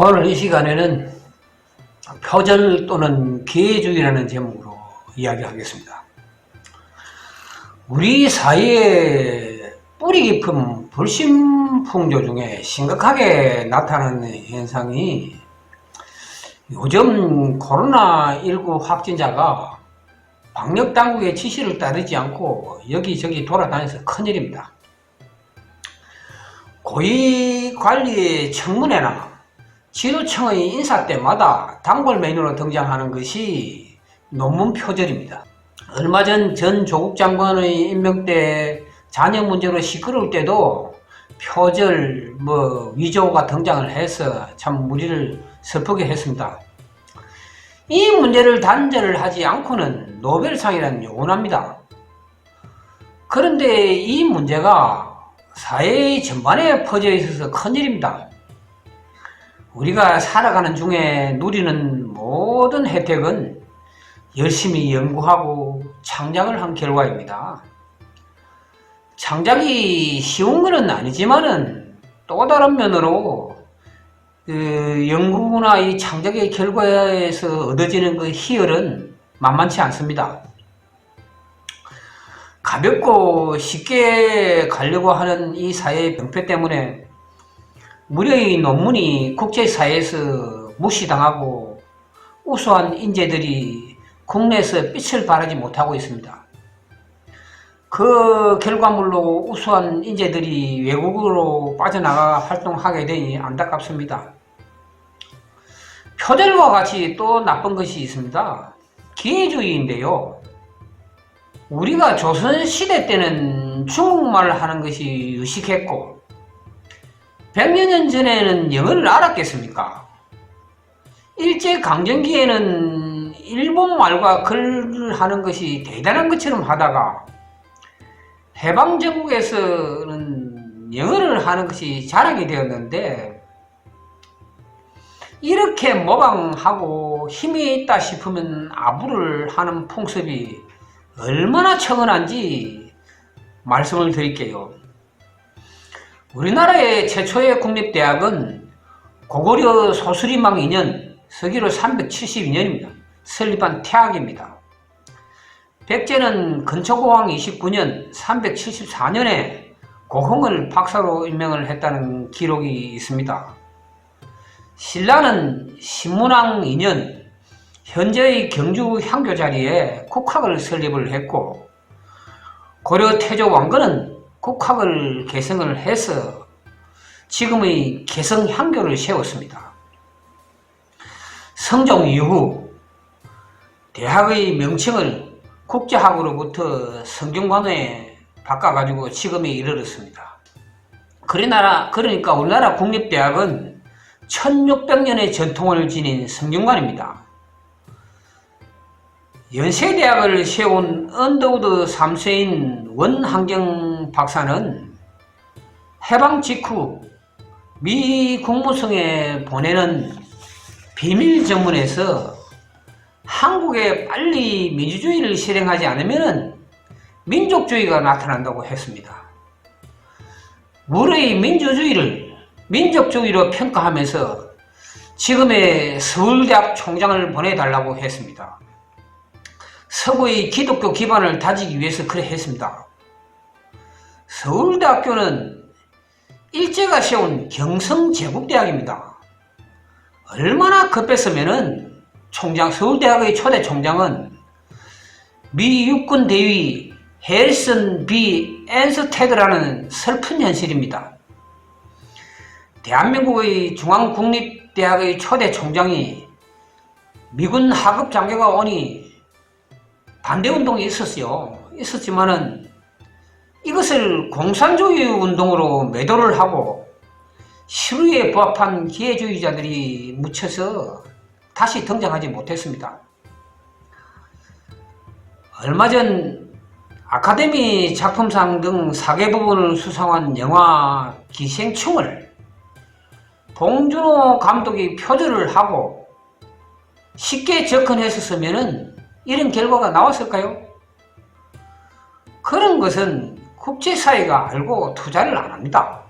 오늘 이 시간에는 표절 또는 기회주의라는 제목으로 이야기하겠습니다. 우리 사회의 뿌리 깊은 불신풍조 중에 심각하게 나타나는 현상이 요즘 코로나19 확진자가 방역당국의 지시를 따르지 않고 여기저기 돌아다녀서 큰일입니다. 고위관리의 청문회나 지도청의 인사 때마다 단골 메뉴로 등장하는 것이 논문 표절입니다. 얼마 전 전 조국 장관의 임명 때 자녀 문제로 시끄러울 때도 표절, 뭐 위조가 등장을 해서 참 무리를 슬프게 했습니다. 이 문제를 단절을 하지 않고는 노벨상이라는 요원합니다. 그런데 이 문제가 사회 전반에 퍼져 있어서 큰일입니다. 우리가 살아가는 중에 누리는 모든 혜택은 열심히 연구하고 창작을 한 결과입니다. 창작이 쉬운 것은 아니지만은 또 다른 면으로 그 연구나 이 창작의 결과에서 얻어지는 그 희열은 만만치 않습니다. 가볍고 쉽게 가려고 하는 이 사회의 병폐 때문에 무료의 논문이 국제사회에서 무시당하고 우수한 인재들이 국내에서 빛을 발하지 못하고 있습니다. 그 결과물로 우수한 인재들이 외국으로 빠져나가 활동하게 되니 안타깝습니다. 표절과 같이 또 나쁜 것이 있습니다. 기회주의인데요. 우리가 조선시대 때는 중국말을 하는 것이 유식했고 100여 년 전에는 영어를 알았겠습니까? 일제강점기에는 일본 말과 글을 하는 것이 대단한 것처럼 하다가 해방전국에서는 영어를 하는 것이 자랑이 되었는데 이렇게 모방하고 힘이 있다 싶으면 아부를 하는 풍습이 얼마나 청은한지 말씀을 드릴게요. 우리나라의 최초의 국립대학은 고구려 소수리망 2년, 서기로 372년입니다. 설립한 태학입니다. 백제는 근초고왕 29년 374년에 고흥을 박사로 임명을 했다는 기록이 있습니다. 신라는 신문왕 2년 현재의 경주 향교 자리에 국학을 설립을 했고 고려 태조 왕건은 국학을 개성을 해서 지금의 개성 향교를 세웠습니다. 성종 이후 대학의 명칭을 국제학으로부터 성균관에 바꿔가지고 지금에 이르렀습니다. 그러나, 그러니까 우리나라 국립대학은 1600년의 전통을 지닌 성균관입니다. 연세대학을 세운 언더우드 3세인 원환경 박사는 해방 직후 미 국무성에 보내는 비밀 전문에서 한국에 빨리 민주주의를 실행하지 않으면 민족주의가 나타난다고 했습니다. 물의 민주주의를 민족주의로 평가하면서 지금의 서울대학 총장을 보내달라고 했습니다. 서구의 기독교 기반을 다지기 위해서 그래 했습니다. 서울대학교는 일제가 세운 경성제국대학입니다. 얼마나 급했으면은 총장, 서울대학의 초대 총장은 미 육군 대위 헬슨 비 앤스테드라는 슬픈 현실입니다. 대한민국의 중앙국립대학의 초대 총장이 미군 하급 장교가 오니 반대 운동이 있었어요. 있었지만은 이것을 공산주의 운동으로 매도를 하고 시루에 부합한 기회주의자들이 묻혀서 다시 등장하지 못했습니다. 얼마 전 아카데미 작품상 등 4개 부분을 수상한 영화 기생충을 봉준호 감독이 표절을 하고 쉽게 접근했었으면 이런 결과가 나왔을까요? 그런 것은 국제사회가 알고 투자를 안 합니다.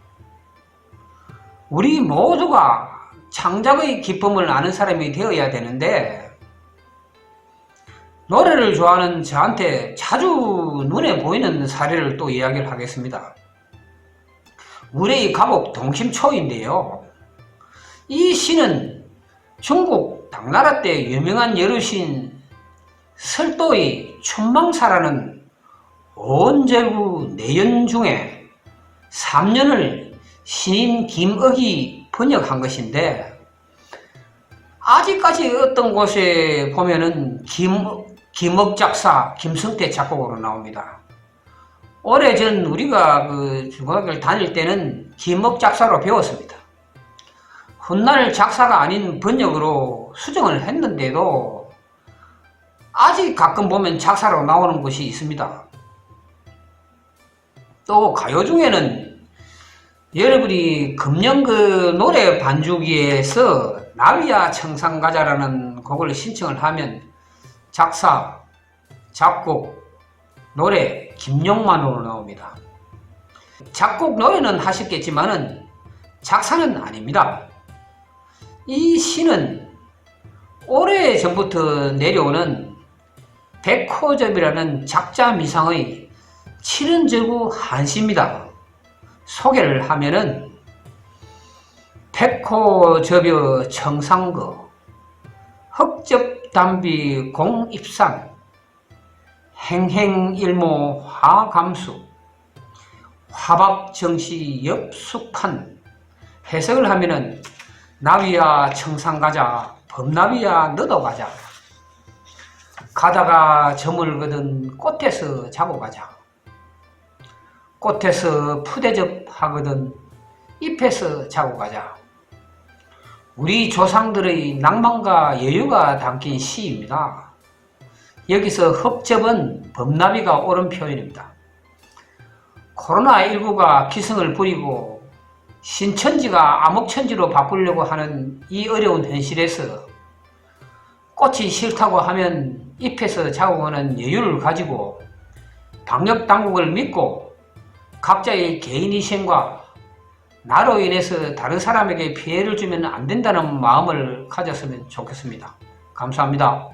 우리 모두가 창작의 기쁨을 아는 사람이 되어야 되는데 노래를 좋아하는 저한테 자주 눈에 보이는 사례를 또 이야기를 하겠습니다. 우리 가곡 동심초인데요. 이 시는 중국 당나라 때 유명한 여루신 설도의 춘망사라는 온제구 내연 중에 3년을 신인 김억이 번역한 것인데 아직까지 어떤 곳에 보면은 김, 김억 작사, 김성태 작곡으로 나옵니다. 오래전 우리가 그 중학교를 다닐 때는 김억 작사로 배웠습니다. 훗날 작사가 아닌 번역으로 수정을 했는데도 아직 가끔 보면 작사로 나오는 곳이 있습니다. 또 가요 중에는 여러분이 금년 그 노래 반주기에서 나비야 청산가자라는 곡을 신청을 하면 작사, 작곡, 노래 김용만으로 나옵니다. 작곡 노래는 하셨겠지만은 작사는 아닙니다. 이 시는 오래 전부터 내려오는 백호접이라는 작자 미상의 칠은절구 한시입니다. 소개를 하면은 백호접여 청상거 흑접담비 공입산 행행일모 화감수 화박정시 엽숙한 해석을 하면은 나비야 청산가자 범나비야 너도 가자 가다가 점을 거든 꽃에서 자고 가자 꽃에서 푸대접 하거든 잎에서 자고 가자 우리 조상들의 낭만과 여유가 담긴 시입니다. 여기서 흡접은 범나비가 옳은 표현입니다. 코로나19가 기승을 부리고 신천지가 암흑천지로 바꾸려고 하는 이 어려운 현실에서 꽃이 싫다고 하면 잎에서 자고 가는 여유를 가지고 방역 당국을 믿고 각자의 개인위생과 나로 인해서 다른 사람에게 피해를 주면 안 된다는 마음을 가졌으면 좋겠습니다. 감사합니다.